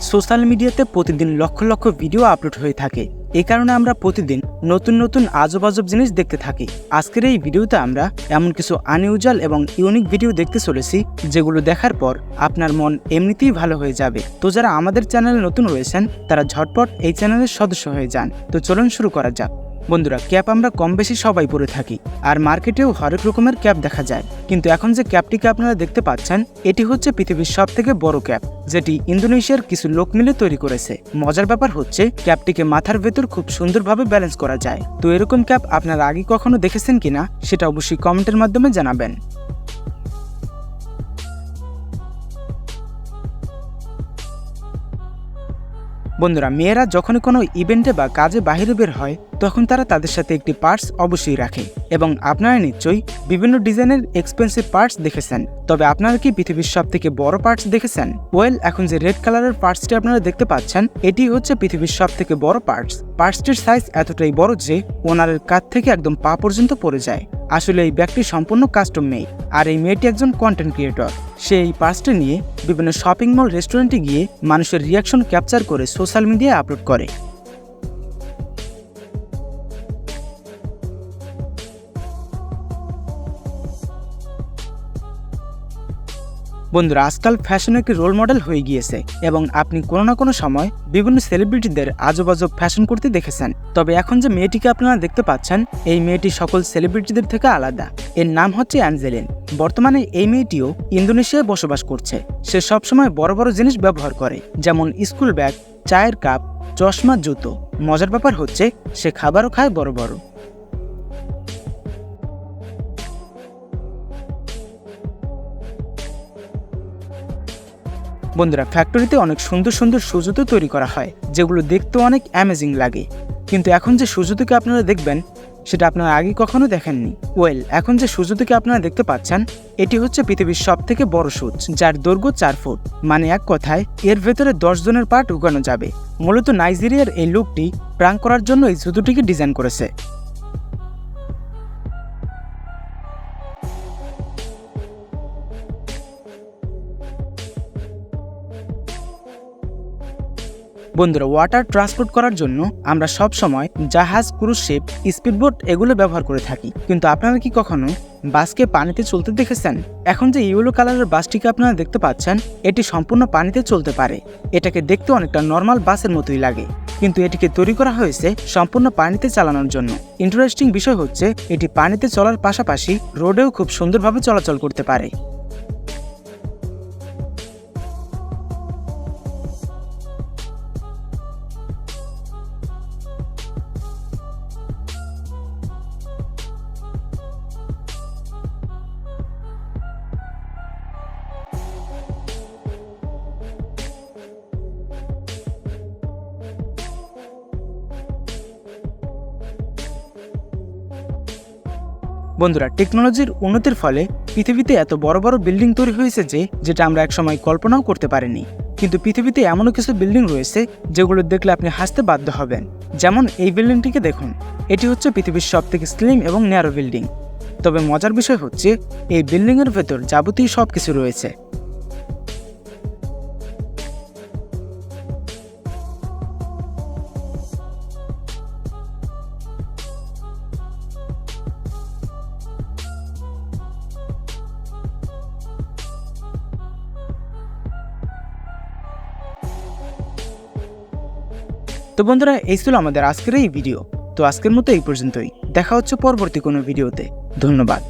Social মিডিয়াতে প্রতিদিন lakh lakh video upload হয়ে থাকে। এ কারণে আমরা প্রতিদিন নতুন নতুন আজব আজব জিনিস দেখতে থাকি। আজকের এই ভিডিওতে আমরা এমন কিছু আনইউজুয়াল এবং ইউনিক ভিডিও দেখতে চলেছি, যেগুলো দেখার পর আপনার মন এমনিতেই ভালো হয়ে যাবে। তো যারা আমাদের চ্যানেলে নতুন রয়েছেন, তারা ঝটপট এই চ্যানেলের সদস্য হয়ে যান। তো চলুন শুরু করা যাক। বন্ধুরা, ক্যাপ আমরা কম বেশি সবাই পরে থাকি, আর মার্কেটেও হরেক রকমের ক্যাপ দেখা যায়। কিন্তু এখন যে ক্যাপটিকে আপনারা দেখতে পাচ্ছেন, এটি হচ্ছে পৃথিবীর সব থেকে বড় ক্যাপ, যেটি ইন্দোনেশিয়ার কিছু লোক মিলে তৈরি করেছে। মজার ব্যাপার হচ্ছে, ক্যাপটিকে মাথার ভেতর খুব সুন্দরভাবে ব্যালেন্স করা যায়। তো এরকম ক্যাপ আপনারা আগে কখনো দেখেছেন কিনা, সেটা অবশ্যই কমেন্টের মাধ্যমে জানাবেন। বন্ধুরা, মেয়েরা যখনই কোনো ইভেন্টে বা কাজে বাইরে বের হয়, তখন তারা তাদের সাথে একটি পার্টস অবশ্যই রাখে এবং আপনারা নিশ্চয়ই বিভিন্ন ডিজাইনের এক্সপেন্সিভ পার্টস দেখেছেন। তবে আপনারা কি পৃথিবীর সব থেকে বড় পার্টস দেখেছেন? ওয়েল এখন যে রেড কালারের পার্টসটি আপনারা দেখতে পাচ্ছেন, এটি হচ্ছে পৃথিবীর সব থেকে বড় পার্টস পার্টসটির সাইজ এতটাই বড় যে ওনারের কাঁধ থেকে একদম পা পর্যন্ত পড়ে যায়। আসলে এই ব্যাগটি সম্পূর্ণ কাস্টম মেড আর এই মেয়েটি একজন কন্টেন্ট ক্রিয়েটর সে এই পার্সটি নিয়ে বিভিন্ন শপিং মল রেস্টুরেন্টে গিয়ে মানুষের রিয়াকশন ক্যাপচার করে সোশ্যাল মিডিয়ায় আপলোড করে। বন্ধুরা, আজকাল ফ্যাশন একটি রোল মডেল হয়ে গিয়েছে এবং আপনি কোনো না কোনো সময় বিভিন্ন সেলিব্রিটিদের আজব আজব ফ্যাশন করতে দেখেছেন। তবে এখন যে মেয়েটিকে আপনারা দেখতে পাচ্ছেন, এই মেয়েটি সকল সেলিব্রিটিদের থেকে আলাদা। এর নাম হচ্ছে অ্যাঞ্জেলিন। বর্তমানে এই মেয়েটিও ইন্দোনেশিয়ায় বসবাস করছে। সে সবসময় বড় বড় জিনিস ব্যবহার করে, যেমন স্কুল ব্যাগ চায়ের কাপ চশমা, জুতো। মজার ব্যাপার হচ্ছে, সে খাবারও খায় বড় বড়। বন্ধুরা ফ্যাক্টরিতে অনেক সুন্দর সুন্দর সুজুতো তৈরি করা হয়, যেগুলো দেখতে অনেক অ্যামেজিং লাগে। কিন্তু এখন যে সুজুতোকে আপনারা দেখবেন, সেটা আপনারা আগে কখনো দেখেননি। ওয়েল এখন যে সুজুতোকে আপনারা দেখতে পাচ্ছেন, এটি হচ্ছে পৃথিবীর সব থেকে বড় সুচ যার দৈর্ঘ্য চার ফুট। মানে এক কথায়, এর ভেতরে দশ জনের পা ঢুকানো যাবে। মূলত নাইজেরিয়ার এই লুকটি প্রাং করার জন্য এই জুতোটিকে ডিজাইন করেছে। বন্ধুরা ওয়াটার ট্রান্সপোর্ট করার জন্য আমরা সব সময় জাহাজ ক্রুজ শিপ স্পিডবোট এগুলো ব্যবহার করে থাকি। কিন্তু আপনারা কি কখনো বাসকে পানিতে চলতে দেখেছেন? এখন যে ইয়েলো কালারের বাসটিকে আপনারা দেখতে পাচ্ছেন, এটি সম্পূর্ণ পানিতে চলতে পারে। এটাকে দেখতে অনেকটা নর্মাল বাসের মতোই লাগে। কিন্তু এটিকে তৈরি করা হয়েছে সম্পূর্ণ পানিতে চালানোর জন্য। ইন্টারেস্টিং বিষয় হচ্ছে, এটি পানিতে চলার পাশাপাশি রোডেও খুব সুন্দরভাবে চলাচল করতে পারে। বন্ধুরা টেকনোলজির উন্নতির ফলে পৃথিবীতে এত বড় বড় বিল্ডিং তৈরি হয়েছে যে, যেটা আমরা একসময় কল্পনাও করতে পারিনি। কিন্তু পৃথিবীতে এমনও কিছু বিল্ডিং রয়েছে যেগুলো দেখলে আপনি হাসতে বাধ্য হবেন। যেমন এই বিল্ডিংটিকে দেখুন। এটি হচ্ছে পৃথিবীর সব থেকে স্লিম এবং ন্যারো বিল্ডিং তবে মজার বিষয় হচ্ছে, এই বিল্ডিংয়ের ভেতর যাবতীয় সব কিছু রয়েছে। তো বন্ধুরা, এই ছিল আমাদের আজকের এই ভিডিও তো আজকের মতো এই পর্যন্তই। দেখা হচ্ছে পরবর্তী কোনো ভিডিওতে ধন্যবাদ।